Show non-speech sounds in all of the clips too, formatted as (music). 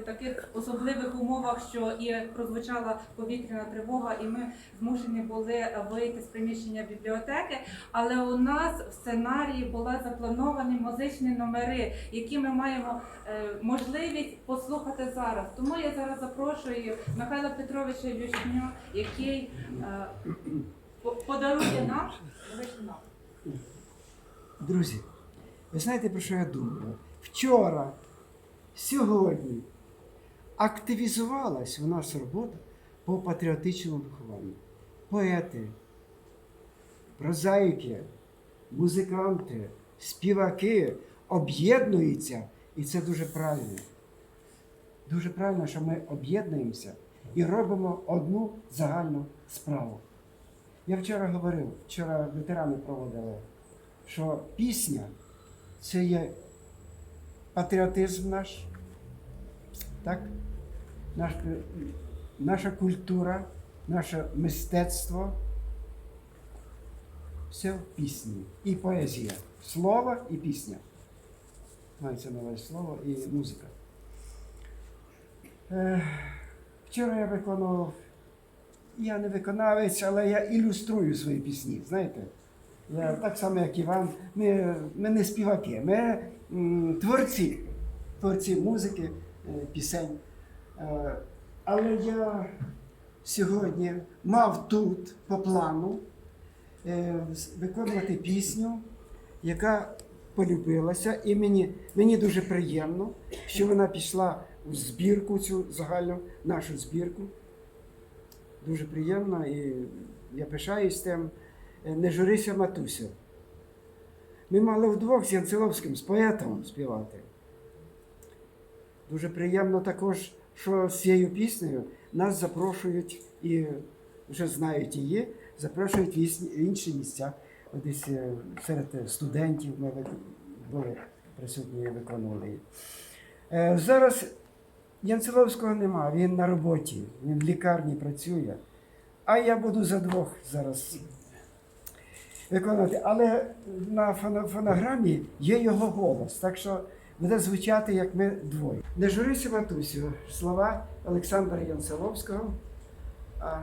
в таких особливих умовах, що і прозвучала повітряна тривога, і ми змушені були вийти з приміщення бібліотеки. Але у нас в сценарії були заплановані музичні номери, які ми маємо е, можливість послухати зараз. Тому я зараз запрошую Михайла Петровича Ющню, який е, подарує нам номер. Друзі, ви знаєте, про що я думаю? Вчора, сьогодні активізувалась у нас робота по патріотичному вихованню. Поети, прозаїки, музиканти, співаки об'єднуються, і це дуже правильно. Дуже правильно, що ми об'єднуємося і робимо одну загальну справу. Я вчора говорив, вчора ветерани проводили що пісня це є патріотизм наш, так? Наш, наша культура, наше мистецтво. Все в пісні. І поезія. Слово і пісня. Мається на слово і музика. Е, вчора я виконував, я не виконавець, але я ілюструю свої пісні, знаєте? Я так само, як Іван, ми, ми не співаки, ми м, творці, творці музики, е, пісень. Е, але я сьогодні мав тут по плану е, виконувати пісню, яка полюбилася, і мені, мені дуже приємно, що вона пішла у збірку, цю загальну нашу збірку. Дуже приємно і я пишаюсь тим. Е, Не журися, матуся. Ми мали вдвох з Янциловським, з поетом співати. Дуже приємно також, що з цією піснею нас запрошують і вже знають її, запрошують в інші місця. Десь е, серед студентів ми були присутні виконували її. Е, Зараз Янциловського нема, він на роботі, він в лікарні працює. А я буду за двох зараз виконувати. Але на фонограмі є його голос, так що буде звучати, як ми двоє. Не журися, матусю, слова Олександра Янселовського, а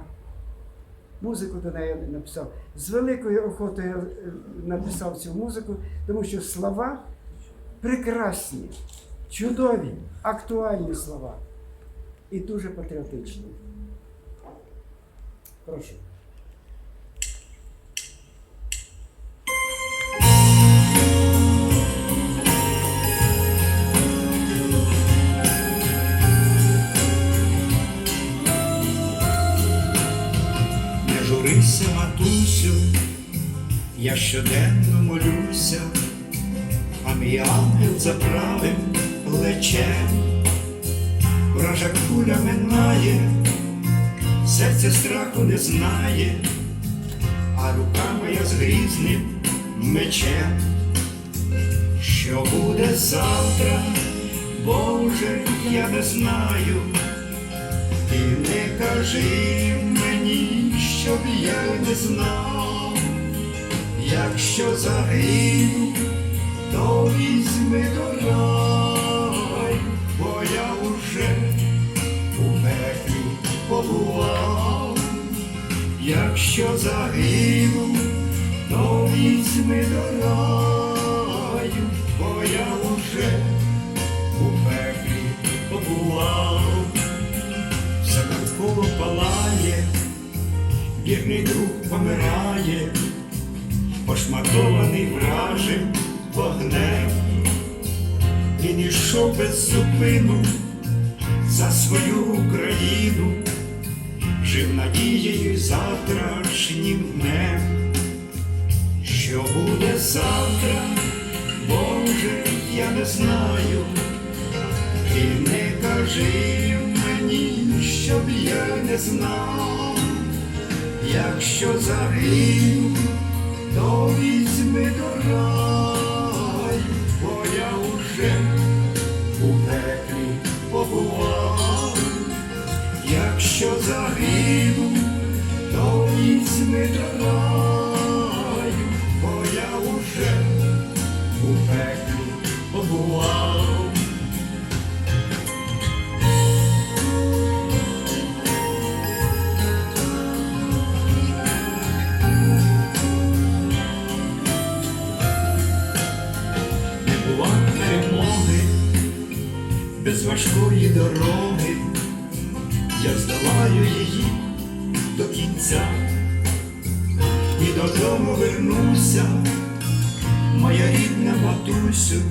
музику до неї написав. З великою охотою е, написав цю музику, тому що слова прекрасні, чудові, актуальні слова і дуже патріотичні. Прошу. Не матусю, я щоденно молюся, а мій ангел за правим плечем, вража куля минає, серце страху не знає, а рука моя з грізним мечем. Що буде завтра, Боже, я не знаю. Ти не кажи мені, щоб я не знав, якщо загину, то візьми до раю, бо я уже у пеклі побував, якщо загину, то візьми до раю, бо я уже у пеклі побував. Все навколо палає, вірний друг помирає, пошматований вражим вогнем, він ішов без зупину за свою Україну, жив надією завтрашнім днем. Що буде завтра, Боже, я не знаю. І не кажи мені, щоб я не знав, якщо загину, то візьми до раю, бо я уже у пеклі побував, якщо загину, то візьми до раю, бо я уже у пеклі побував. Важкої дороги, я здолаю її до кінця і додому вернуся, моя рідна матусю,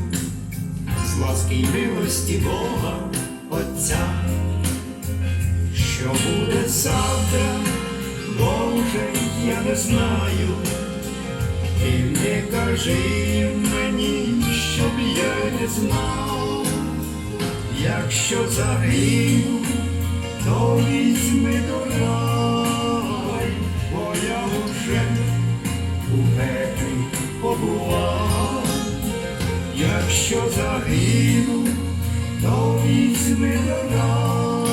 з ласки й милості Бога Отця. Що буде завтра, Боже, я не знаю. І не кажи мені, щоб я не знав, якщо загину, то візьми до рай, бо я вже у пеклі побував, якщо загину, то візьми до раю,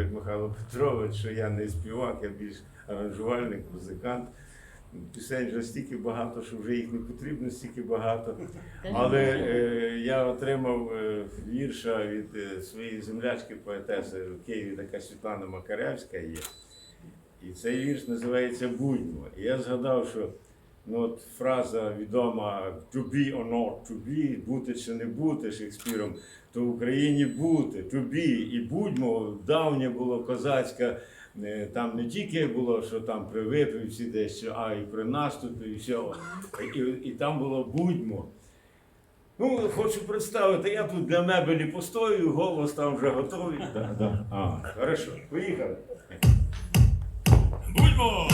Як Михайло Петрович, що я не співак, я більш аранжувальник, музикант. Пісень вже стільки багато, що вже їх не потрібно стільки багато. Але е, я отримав е, вірша від е, своєї землячки поетеси в Києві, така Світлана Макаревська є. І цей вірш називається Будьмо. І я згадав, що ну, от фраза відома to be or not to be, бути чи не бути Шекспіром, то в Україні бути, to be і будьмо, давнє було козацька. е, Там не тільки було, що там при випивці десь, а і при наступі, і все. І, і там було будьмо. Ну, хочу представити, я тут для мебелі постою, голос там вже готовий. Да, да. А, хорошо, поїхали. Будьмо!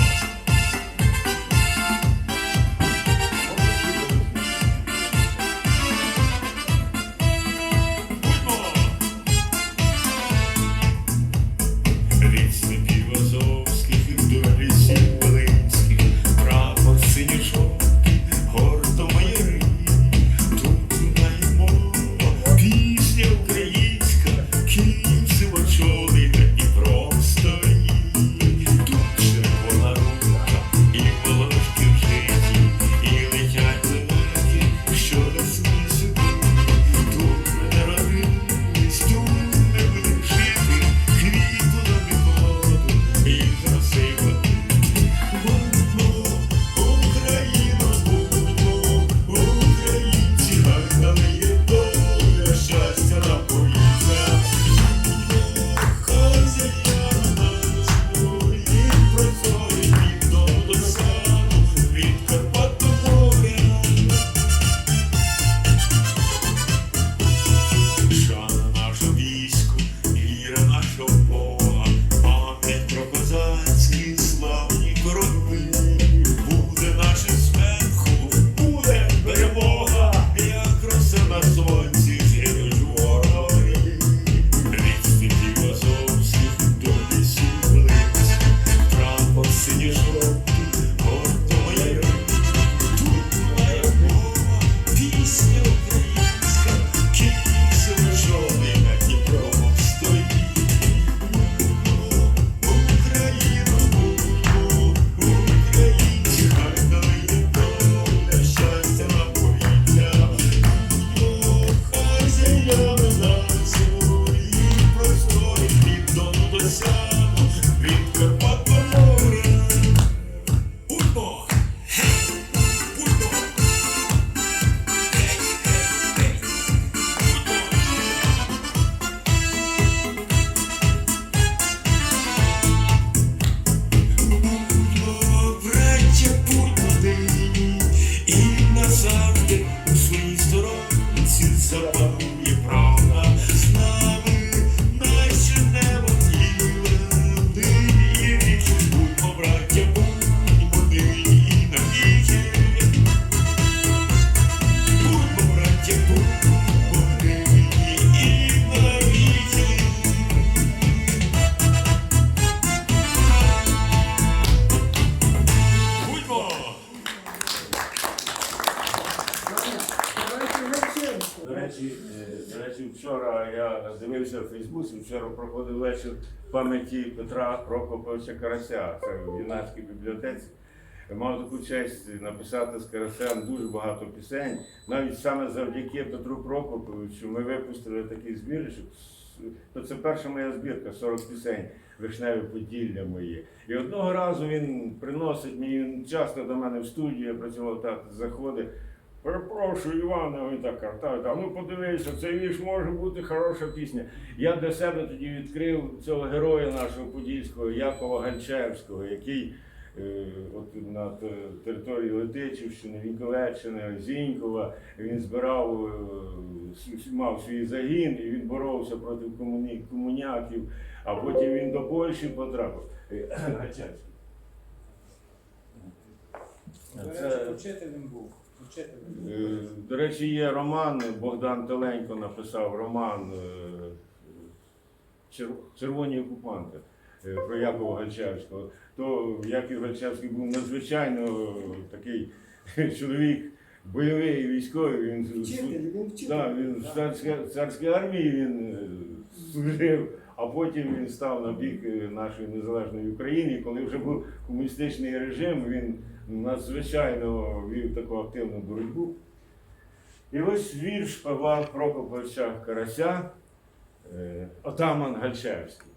Проходив вечір пам'яті Петра Прокоповича Карася. Це в юнацькій бібліотеці. Мав таку честь написати з Карасем дуже багато пісень. Навіть саме завдяки Петру Прокоповичу ми випустили такий збірчик. То це перша моя збірка, 40 пісень, вишневі поділля мої. І одного разу він приносить мені він часто до мене в студію, я працював так, заходить. Перепрошую, Івана, він так картає, а ну подивися, цей вірш може бути хороша пісня. Я для себе тоді відкрив цього героя нашого подільського Якова Ганчевського, який е, от на території Летичівщини, Вінковеччини, Зінькова, він збирав, е, мав свій загін і він боровся проти комуні, комуняків, а потім він до Польщі потрапив. Е, (clears throat) Ганчевський. Це- Учителем був. Е, До речі, є роман, Богдан Теленько написав роман е, «Чер- Червоні окупанти е, про Якова Гальчевського. То Яків Гальчевський був надзвичайно такий (laughs) чоловік бойовий, військовий. Він Вчитель, він вчитель. Да, він в царській, царській армії він е, служив, а потім він став на бік е, нашої незалежної України. І коли вже був комуністичний режим, він надзвичайно вів таку активну боротьбу. І ось вірш Павла Прокоповича Карася е, Отаман Гальчевський.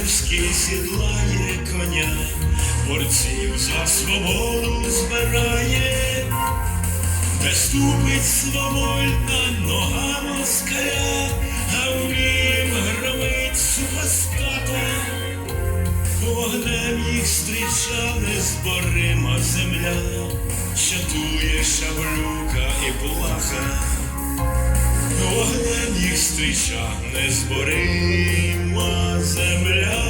Гальчевський сідлає коня, борців за свободу збирає, де ступить свободна нога москаля, а в нім громить супостата. Вогнем їх зустріча незборима земля, Чатує шавлюка і плаха, Вогнем їх зустріча незборима земля.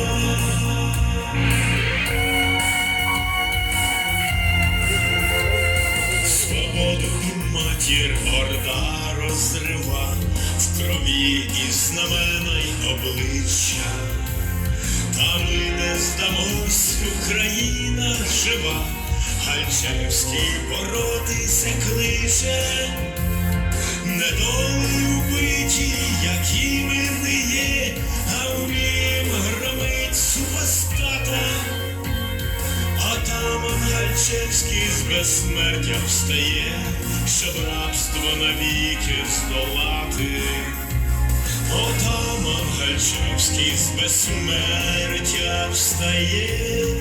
Свободу матір орда розрива, В крові і знамена й обличчя. Та ми не здамось, Україна жива, Гальчевський боротися кличе, недолі вбиті, які ми не є, а вмім громить супостата, а Гальчевський з безсмертя встає, щоб рабство навіки здолати. Отаман Гальчевський з безсмертя встає.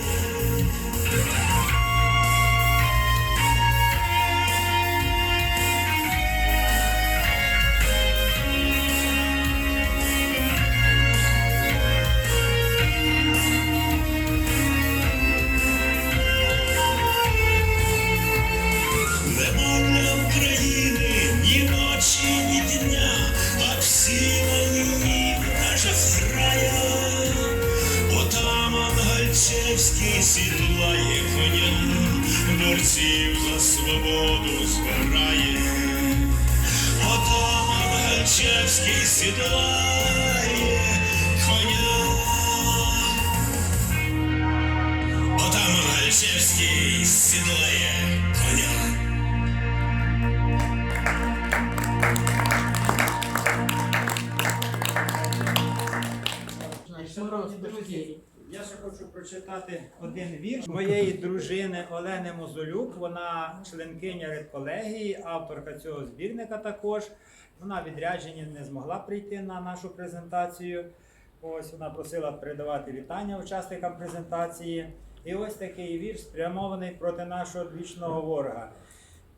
Дружини Олени Мозолюк. Вона членкиня редколегії, авторка цього збірника також. Вона відрядження не змогла прийти на нашу презентацію. Ось вона просила передавати вітання учасникам презентації. І ось такий вірш спрямований проти нашого вічного ворога.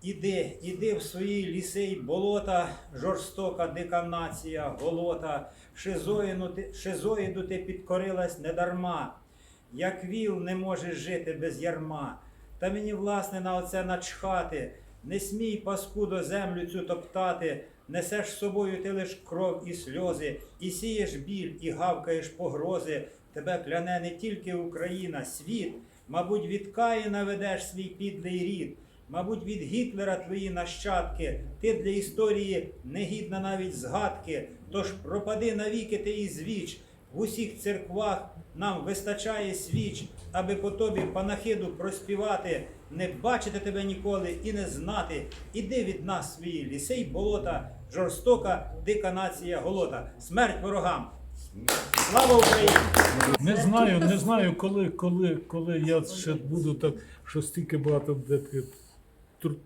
Іди, іди в свої ліси й болота, жорстока дика нація, голота, шизоїду ти підкорилась недарма, як віл не можеш жити без ярма. Та мені, власне, на оце начхати, не смій паскудо землю цю топтати, несеш з собою ти лиш кров і сльози, і сієш біль, і гавкаєш погрози. Тебе кляне не тільки Україна, світ. Мабуть, від Каїна ведеш свій підлий рід. Мабуть, від Гітлера твої нащадки, ти для історії негідна навіть згадки. Тож пропади навіки ти і звіч. В усіх церквах нам вистачає свіч, аби по тобі панахиду проспівати, не бачити тебе ніколи і не знати. Іди від нас свої ліси й болота, жорстока дика нація голота. Смерть ворогам! Слава Україні! Не знаю, не знаю, коли, коли, коли я ще буду так, що стільки багато таких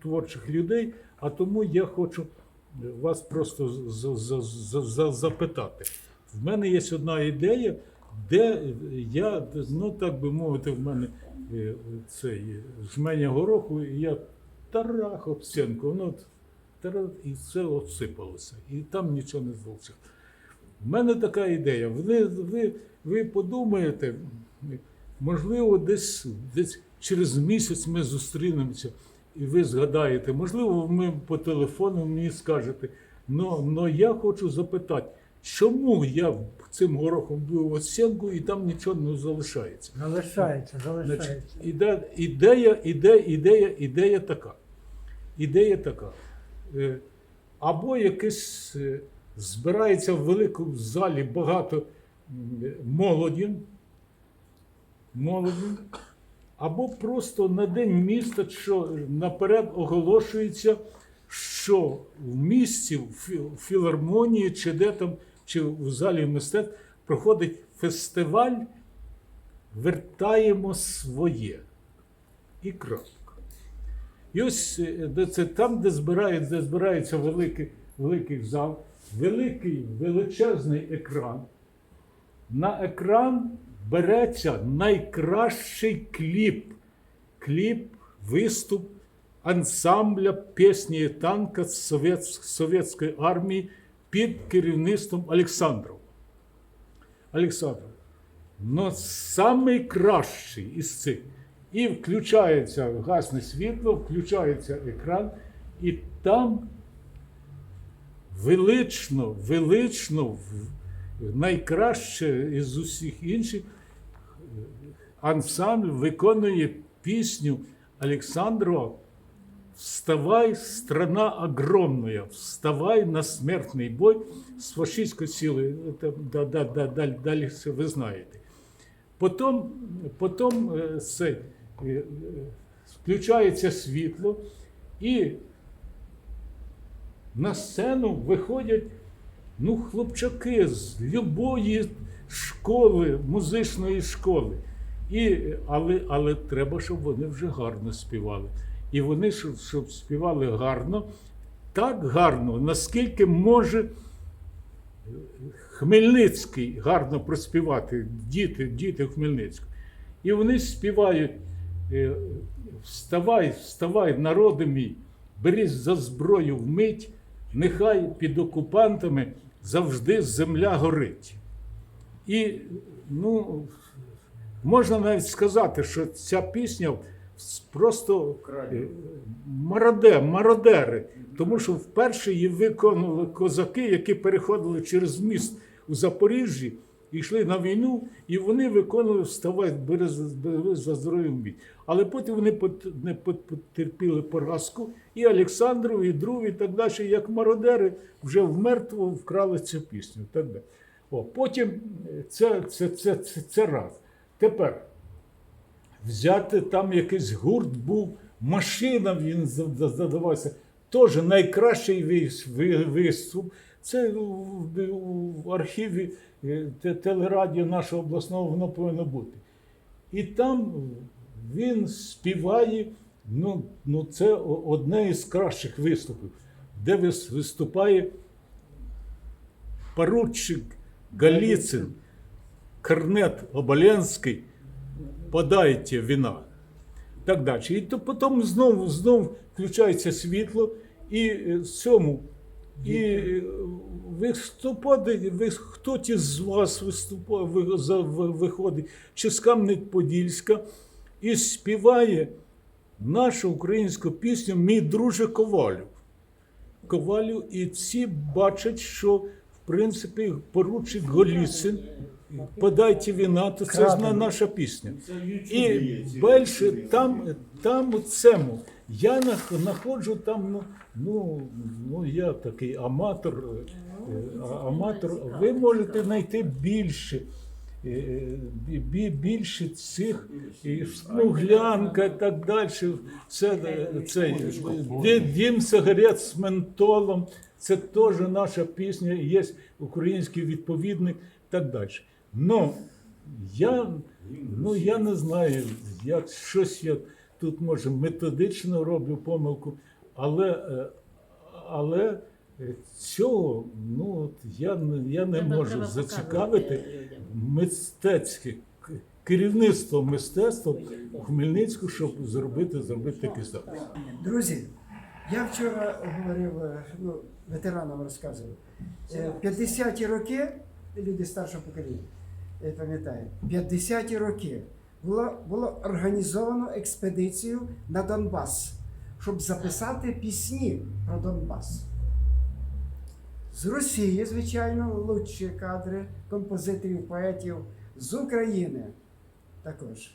творчих людей, а тому я хочу вас просто за- за- за- за- запитати. В мене є одна ідея, де я, ну так би мовити, в мене е, цей жменя гороху, і я тарах об стінку, ну, тарах, і все обсипалося. І там нічого не залишилося. У мене така ідея. Ви, ви, ви подумаєте, можливо, десь, десь через місяць ми зустрінемося, і ви згадаєте, можливо, ми по телефону мені скажете, но, но я хочу запитати, чому я цим горохом бив оцінку і там нічого не залишається. Залишається, Значить, залишається. іде, ідея, ідея, ідея, ідея така. Ідея така. Е, Або якесь е, збирається в великому залі багато молоді, молоді, або просто на день міста, що наперед оголошується, що в місті, в філармонії, чи де там, чи в залі мистецтв проходить фестиваль вертаємо своє. І крапка. І ось е, де це, там, де, збирають, де збирається великий, великий зал, великий величезний екран. На екран береться найкращий кліп. Кліп, виступ ансамбля пісні і танка совєт- совєтської армії під керівництвом Олександрова. Олександров. Но самий кращий із цих. І включається гасне світло, включається екран, і там велично, велично, найкраще із усіх інших ансамбль виконує пісню Олександрова Вставай, страна огромная, вставай на смертний бой з фашистською силою. Да, да, да, далі, далі ви знаєте. Потім, потім це, е, е, включається світло, і на сцену виходять ну, хлопчаки з любої школи, музичної школи. І, але, але треба, щоб вони вже гарно співали. І вони, щоб, співали гарно, так гарно, наскільки може Хмельницький гарно проспівати, діти, діти Хмельницького. І вони співають: е, Вставай, вставай, народи мій, берись за зброю вмить, нехай під окупантами завжди земля горить. І ну, можна навіть сказати, що ця пісня просто е, мародери, тому що вперше її виконували козаки, які переходили через міст у Запоріжжі, йшли на війну, і вони виконували вставай, бери за- бери за здоров'я бій. Але потім вони не потерпіли поразку, і Олександров, і друг, і так далі, як мародери, вже вмертво вкрали цю пісню. Так далі. О, потім е, це, це, це, це, це раз. Тепер взяти там якийсь гурт був, машина він за- за- задавався. Теж найкращий виступ. Це в, в архіві е, телерадіо нашого обласного воно повинно бути. І там він співає, ну, ну це одне із кращих виступів, де виступає поручик Галіцин, корнет Оболенський, подайте вина. Так далі. І то потім знову, знову включається світло, і е, сьому. І е, виступати, ви, хто ті з вас виступає, ви, за, ви- виходить, чи з Кам'янець-Подільська, і співає нашу українську пісню Мій друже Ковалю. Ковалю, і ці бачать, що в принципі поручик Голіцин. Подайте віна, то це ж наша пісня. І більше там, там у цьому. Я знаходжу там, ну, ну, ну я такий аматор, е, аматор. Ви можете знайти більше. е, бі- бі- Більше цих і смуглянка і так далі. Це, е, це е, дім сигарет з ментолом. Це теж наша пісня, є український відповідник і так далі. Ну, я, ну, я не знаю, як щось я тут може методично роблю помилку, але, е, але е, цього ну, от я, не- я не Треба- можу треба зацікавити мистецьке керівництво мистецтва у Хмельницьку, щоб зробити, зробити такий запис. Друзі, я вчора говорив, е, ну, ветеранам розказував. Е, 50-ті роки, люди старшого покоління, пам'ятаю, 50-ті роки було, було організовано експедицію на Донбас, щоб записати пісні про Донбас. З Росії, звичайно, лучші кадри композиторів, поетів, з України також.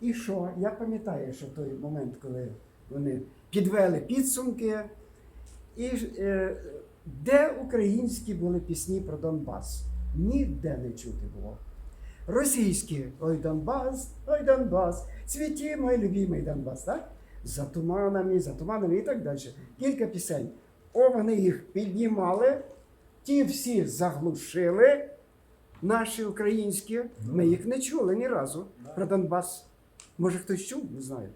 І що? Я пам'ятаю, що той момент, коли вони підвели підсумки, і е, де українські були пісні про Донбас? Ніде не чути було. Російські Ой Донбас, ой Донбас, цвіті, мой любимий Донбас, так? За туманами, за туманами і так далі. Кілька пісень. О, вони їх піднімали, ті всі заглушили, наші українські. Ми їх не чули ні разу про Донбас. Може хтось чув, не знаю.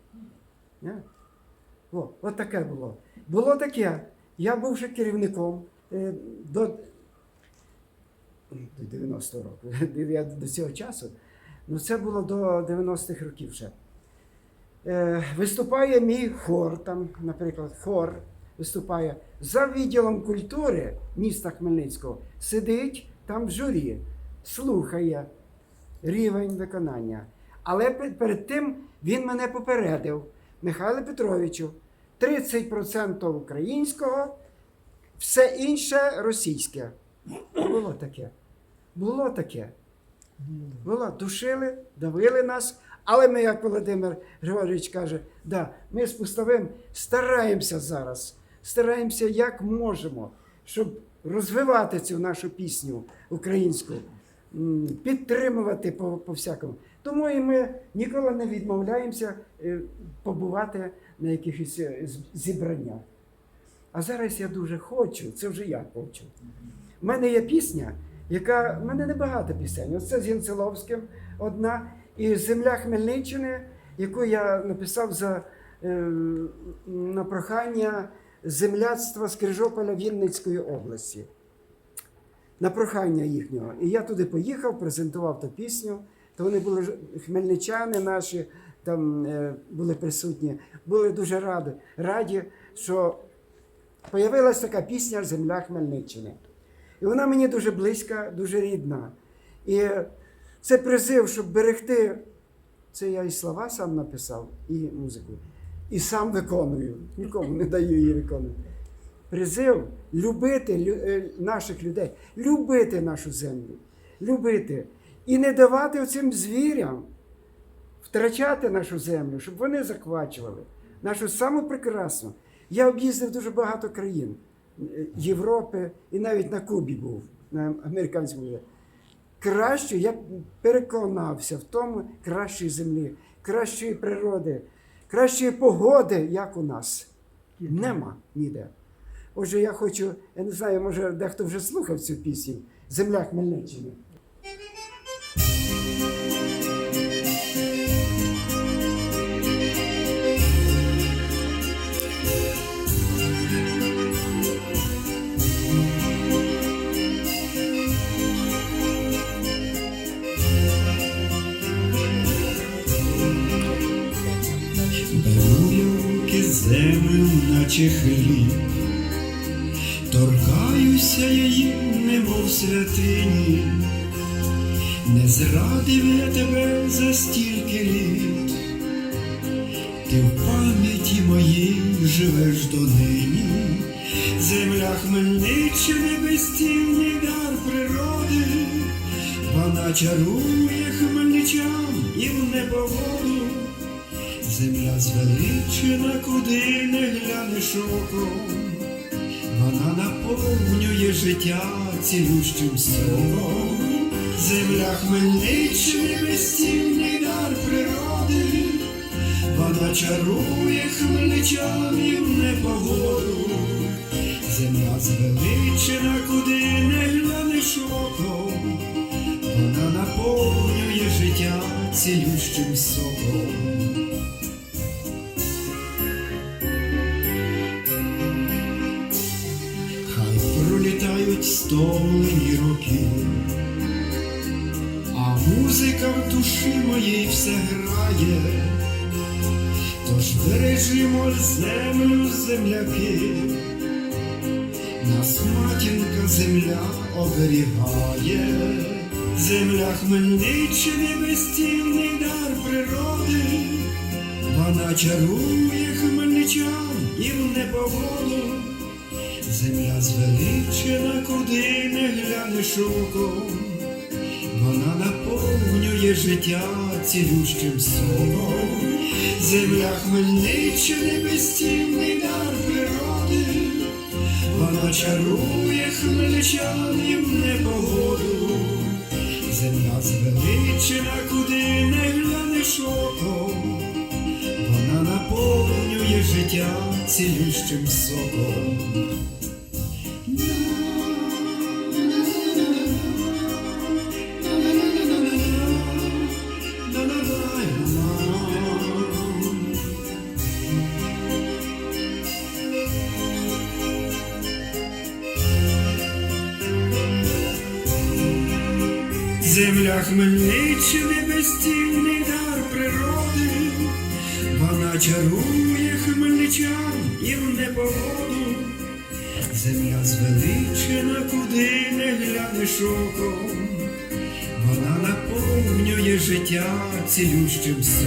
Ні? О, от таке було. Було таке. Я був ще керівником е, до, до 90-го року. (laughs) Я до цього часу. Ну, це було до 90-х років ще. Е, виступає мій хор, там, наприклад, хор виступає за відділом культури міста Хмельницького. Сидить там в журі, слухає рівень виконання. Але перед тим він мене попередив, Михайло Петровичу, 30% українського, все інше російське. Було таке. Було таке. Було, душили, давили нас. Але ми, як Володимир Григорович каже, да, ми з Пустовим стараємося зараз, стараємося як можемо, щоб розвивати цю нашу пісню українську, підтримувати по, по всякому. Тому і ми ніколи не відмовляємося е, побувати на якихось е, зібраннях. А зараз я дуже хочу, це вже я хочу. У мене є пісня, яка в мене небагато пісень. Оце з Янцеловським одна. І Земля Хмельниччини, яку я написав за, е, на прохання земляцтва Скрижополя Вінницької області. На прохання їхнього. І я туди поїхав, презентував ту пісню. То вони були хмельничани наші, там е, були присутні, були дуже раді, раді, що Появилась така пісня Земля Хмельниччини. І вона мені дуже близька, дуже рідна. І це призив, щоб берегти. Це я і слова сам написав, і музику. І сам виконую. Нікому не даю її виконувати. Призив любити е, наших людей, любити нашу землю, любити. І не давати оцим звірям втрачати нашу землю, щоб вони захвачували нашу саму прекрасну. Я об'їздив дуже багато країн Європи і навіть на Кубі був, на американському. Краще, я переконався в тому кращої землі, кращої природи, кращої погоди, як у нас. Нема ніде. Отже, я хочу, я не знаю, може дехто вже слухав цю пісню Земля Хмельниччини. Землю, наче хліб, торкаюся її, немов святині, не зрадив я тебе за стільки літ, ти в пам'яті моїй живеш донині, Земля Хмельниччини безцінний дар природи, вона чарує хмельничан і в непогоду. Земля звеличена, куди не глянеш оком, вона наповнює життя цілющим соком. Земля Хмельниччини безцінний дар природи, вона чарує хмельничанів непогоду. Земля звеличена, куди не глянеш оком, вона наповнює життя цілющим соком. Стомлені роки, а музика в душі моїй все грає, тож бережімо землю, земляки, нас матінка земля оберігає, земля Хмельниччини безцінний дар природи, вона чарує хмельничан і в непогоду. Земля звеличена, куди не глянеш оком, вона наповнює життя цілющим соком. Земля Хмельниччини безцінний дар природи, вона чарує хмельничанів непогоду. Земля звеличена, куди не глянеш оком, вона наповнює життя цілющим соком. Чарує хмельничан і в непогоду. Земля звеличена, куди не глянеш оком, вона наповнює життя цілющим соком.